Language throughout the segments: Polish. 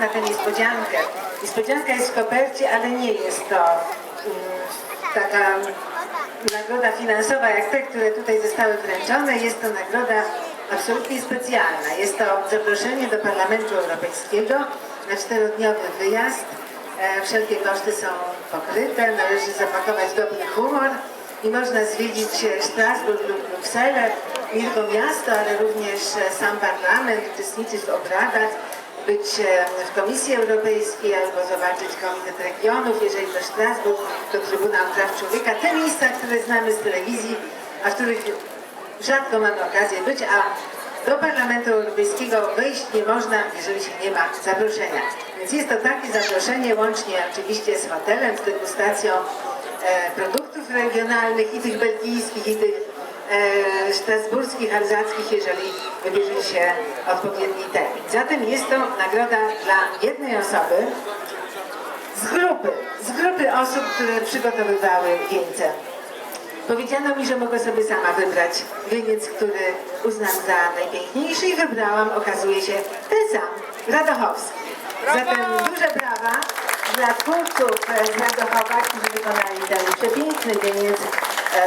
na tę niespodziankę. Niespodzianka jest w kopercie, ale nie jest to mm, taka nagroda finansowa jak te, które tutaj zostały wręczone. Jest to nagroda absolutnie specjalna. Jest to zaproszenie do Parlamentu Europejskiego na czterodniowy wyjazd. E, Wszelkie koszty są pokryte, należy zapakować dobry humor i można zwiedzić e, Strasburg lub Brukselę, nie tylko miasto, ale również e, sam parlament, uczestniczyć w obradach, być e, w Komisji Europejskiej albo zobaczyć Komitet Regionów, jeżeli to Strasburg, to Trybunał Praw Człowieka. Te miejsca, które znamy z telewizji, a w których rzadko mamy okazję być, a do Parlamentu Europejskiego wejść nie można, jeżeli się nie ma zaproszenia. Więc jest to takie zaproszenie, łącznie oczywiście z hotelem, z degustacją e, produktów regionalnych i tych belgijskich, i tych e, strasburskich, alzackich, jeżeli wybierze się odpowiedni termin. Zatem jest to nagroda dla jednej osoby z grupy, z grupy osób, które przygotowywały wieńce. Powiedziano mi, że mogę sobie sama wybrać wieniec, który uznam za najpiękniejszy i wybrałam, okazuje się, ten sam, Radochowski. Zatem duże brawa dla twórców z Radochowa, którzy wykonali ten przepiękny wieniec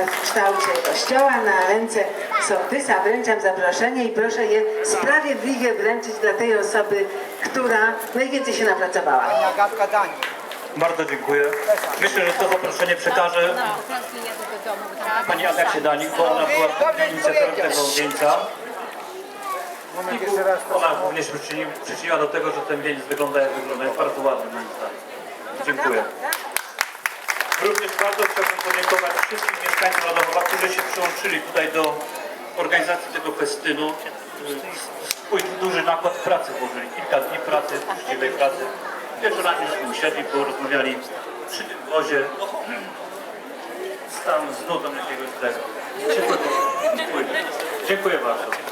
w kształcie kościoła. Na ręce sołtysa wręczam zaproszenie i proszę je sprawiedliwie wręczyć dla tej osoby, która najwięcej się napracowała. Agatka Dani. Bardzo dziękuję. Myślę, że to zaproszenie przekażę pani Agacie Danik, bo ona była inicjatorem tego to Ona również przyczyni, przyczyniła do tego, że ten wieniec wygląda jak wygląda. Jest bardzo ładny moim zdaniem. Dziękuję. Również bardzo chciałbym podziękować wszystkim mieszkańcom Radochowa, którzy się przyłączyli tutaj do organizacji tego festynu. Swój duży nakład pracy włożyli. Kilka dni pracy, uczciwej pracy. Wieczorami żeśmy usiedli, porozmawiali przy tym wozie. Tam z nutą jakiegoś tego. Dziękuję. Dziękuję bardzo.